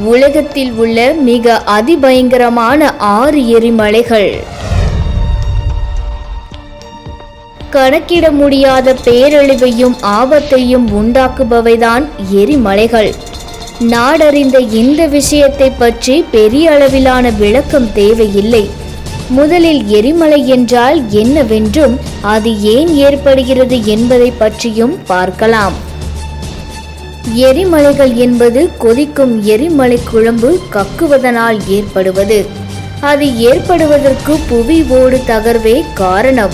உலகத்தில் உள்ள மிக அதிபயங்கரமான ஆறு எரிமலைகள். கணக்கிட முடியாத பேரழிவையும் ஆபத்தையும் உண்டாக்குபவைதான் எரிமலைகள். நாடறிந்த இந்த விஷயத்தை பற்றி பெரிய அளவிலான விளக்கம் தேவையில்லை. முதலில் எரிமலை என்றால் என்னவென்றும் அது ஏன் ஏற்படுகிறது என்பதை பற்றியும் பார்க்கலாம். எரிமலைகள் என்பது கொதிக்கும் எரிமலை குழம்பு கக்குவதனால் ஏற்படுவது. அது ஏற்படுவதற்கு புவி ஓடு தகர்வே காரணம்.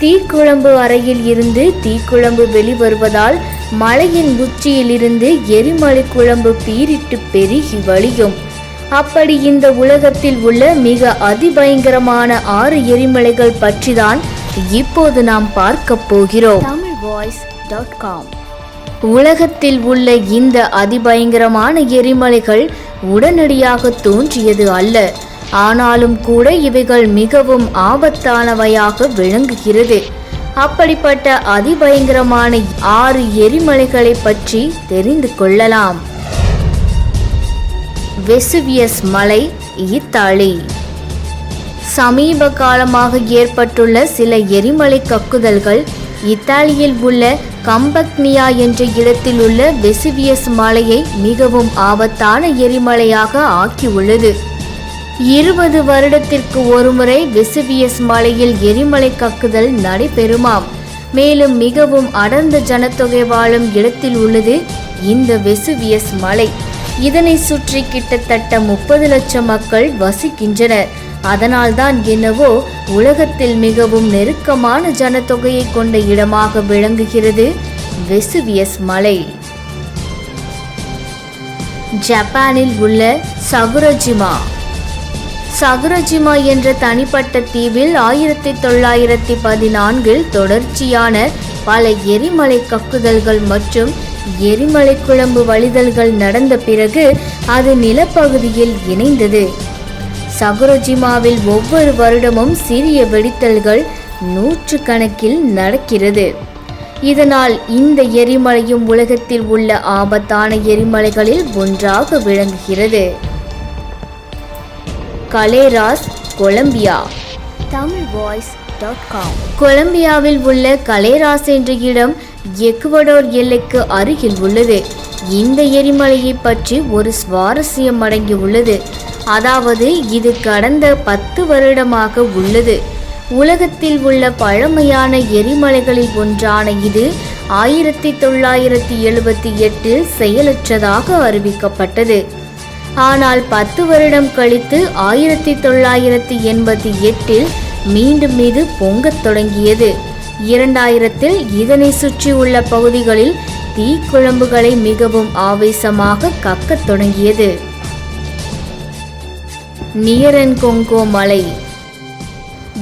தீக்குழம்பு அறையில் இருந்து தீக்குழம்பு வெளிவருவதால் மலையின் உச்சியிலிருந்து எரிமலை குழம்பு பீரிட்டு பெருகி வழியும். அப்படி இந்த உலகத்தில் உள்ள மிக அதிபயங்கரமான ஆறு எரிமலைகள் பற்றிதான் இப்போது நாம் பார்க்க போகிறோம். Tamil voice dot com. உலகத்தில் உள்ள இந்த அதிபயங்கரமான எரிமலைகள் உடனடியாக தோன்றியது அல்ல. ஆனாலும் கூட இவைகள் மிகவும் ஆபத்தானவையாக விளங்குகிறது. அப்படிப்பட்ட அதிபயங்கரமான ஆறு எரிமலைகளை பற்றி தெரிந்து கொள்ளலாம். வெசுவியஸ் மலை இத்தாலி. சமீப காலமாக ஏற்பட்டுள்ள சில எரிமலை கக்குதல்கள் இத்தாலியில் உள்ள கம்பக்னியா என்ற இடத்தில் உள்ள வெசுவியஸ் மலையை மிகவும் ஆபத்தான எரிமலையாக ஆக்கியுள்ளது. இருபது வருடத்திற்கு ஒருமுறை வெசுவியஸ் மலையில் எரிமலை கக்குதல் நடைபெறுமாம். மேலும் மிகவும் அடர்ந்த ஜனத்தொகை வாழும் இடத்தில் உள்ளது இந்த வெசுவியஸ் மலை. இதனை சுற்றி கிட்டத்தட்ட முப்பது லட்சம் மக்கள் வசிக்கின்றனர். அதனால்தான் என்னவோ உலகத்தில் மிகவும் நெருக்கமான ஜனத்தொகையை கொண்ட இடமாக விளங்குகிறது வெசுவியஸ் மலை. ஜப்பானில் உள்ள சகுரஜிமா. சகுரஜிமா என்ற தனிப்பட்ட தீவில் ஆயிரத்தி தொள்ளாயிரத்தி பதினான்கில் தொடர்ச்சியான பல எரிமலை கக்குதல்கள் மற்றும் எரிமலை குழம்பு வழிதல்கள் நடந்த பிறகு அது நிலப்பகுதியில் இணைந்தது. சகுரஜிமாவில் ஒவ்வொரு வருடமும் சிறிய வெடித்தல்கள் நூற்று கணக்கில் நடக்கிறது. இதனால் இந்த எரிமலையும் உலகத்தில் உள்ள ஆபத்தான எரிமலைகளில் ஒன்றாக விளங்குகிறது. Galeras Colombia. Tamil voice dot com. கொலம்பியாவில் உள்ள கலேராஸ் என்ற இடம் எக்குவடோர் எல்லைக்கு அருகில் உள்ளது. இந்த எரிமலையை பற்றி ஒரு சுவாரஸ்யம் அடங்கி உள்ளது அதாவது இது கடந்த பத்து வருடமாக உள்ளது. உலகத்தில் உள்ள பழமையான எரிமலைகளில் ஒன்றான இது ஆயிரத்தி தொள்ளாயிரத்தி எழுபத்தி எட்டில் செயலற்றதாக அறிவிக்கப்பட்டது. ஆனால் பத்து வருடம் கழித்து ஆயிரத்தி தொள்ளாயிரத்தி எண்பத்தி எட்டில் மீண்டும் இது பொங்கத் தொடங்கியது. இரண்டாயிரத்தில் இதனை சுற்றியுள்ள பகுதிகளில் தீக்குழம்புகளை மிகவும் ஆவேசமாக கக்கத் தொடங்கியது. நியரன் கொங்கோ மலை.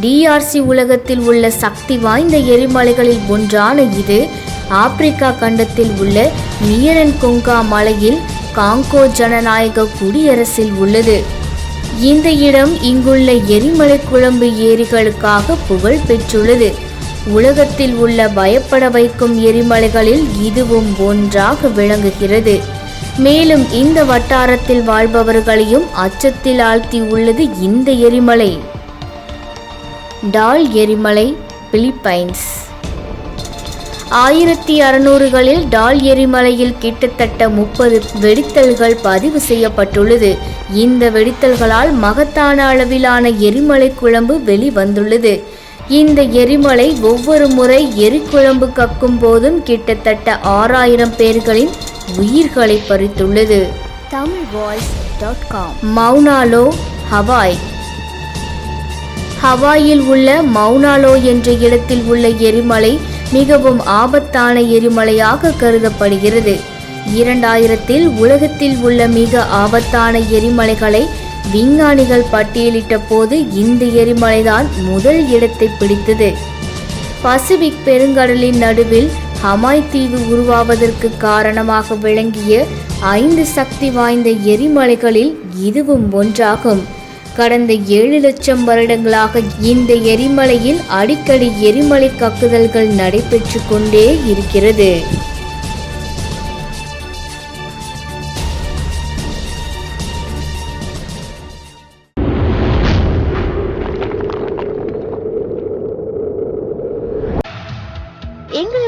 டிஆர்சி உலகத்தில் உள்ள சக்தி வாய்ந்த எரிமலைகளில் ஒன்றான இது ஆப்பிரிக்கா கண்டத்தில் உள்ள நியரன் கொங்கா மலையில் காங்கோ ஜனநாயக குடியரசில் உள்ளது. இந்த இடம் இங்குள்ள எரிமலை குழம்பு ஏரிகளுக்காக புகழ் பெற்றுள்ளது. உலகத்தில் உள்ள பயப்பட வைக்கும் எரிமலைகளில் இதுவும் ஒன்றாக விளங்குகிறது. மேலும் இந்த வட்டாரத்தில் வாழ்பவர்களையும் அச்சத்தில் ஆழ்த்தி உள்ளது இந்த எரிமலை. டால் எரிமலை பிலிப்பைன்ஸ். ஆயிரத்தி அறுநூறுகளில் டால் எரிமலையில் கிட்டத்தட்ட முப்பது வெடித்தல்கள் பதிவு செய்யப்பட்டுள்ளது. இந்த வெடித்தல்களால் மகத்தான அளவிலான எரிமலை குழம்பு வெளிவந்துள்ளது. இந்த எரிமலை ஒவ்வொரு முறை எரிக்குழம்பு கக்கும் போதும் கிட்டத்தட்ட ஆறாயிரம் பேர்களின் உயிர்களை பறித்துள்ளது Tamil voice dot com. Mauna Loa Hawaii. ஹவாயில் உள்ள மௌனாலோ என்ற இடத்தில் உள்ள எரிமலை மிகவும் ஆபத்தான எரிமலையாக கருதப்படுகிறது. இரண்டாயிரத்தில் உலகத்தில் உள்ள மிக ஆபத்தான எரிமலைகளை விஞ்ஞானிகள் பட்டியலிட்ட போது இந்த எரிமலைதான் முதல் இடத்தை பிடித்தது. பசிபிக் பெருங்கடலின் நடுவில் ஹமாய் தீவு உருவாவதற்கு காரணமாக விளங்கிய ஐந்து சக்தி வாய்ந்த எரிமலைகளில் இதுவும் ஒன்றாகும். கடந்த ஏழு லட்சம் வருடங்களாக இந்த எரிமலையில் அடிக்கடி எரிமலை கக்குதல்கள் நடைபெற்று கொண்டே இருக்கிறது. எங்கள்